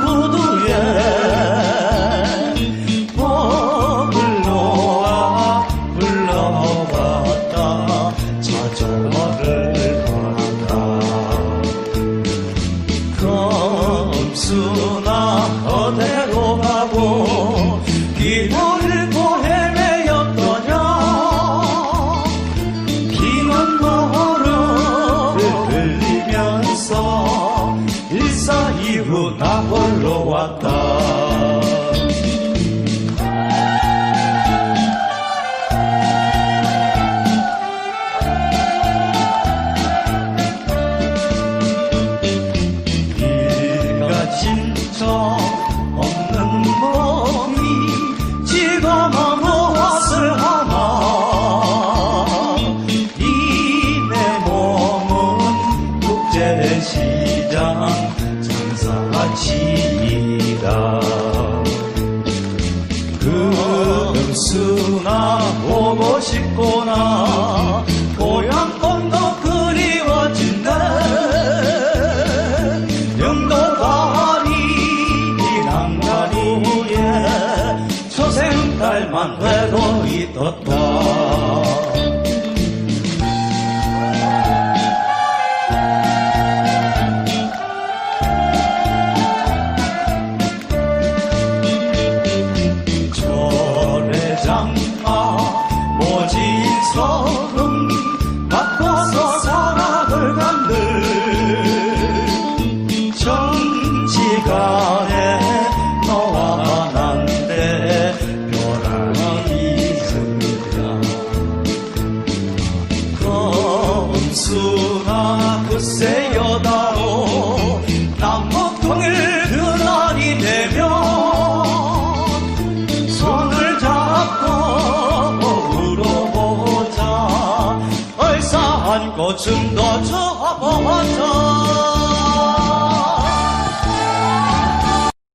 부두에 법을 아 불러갔다. 자전거를 걸었다. 검수 na borloa. 장사치이다 금수나 보고 싶구나 고향 건너 그리워진다. 영도다리 낭다리에 초생딸만 돼도 있었다 我曾我出，可破可。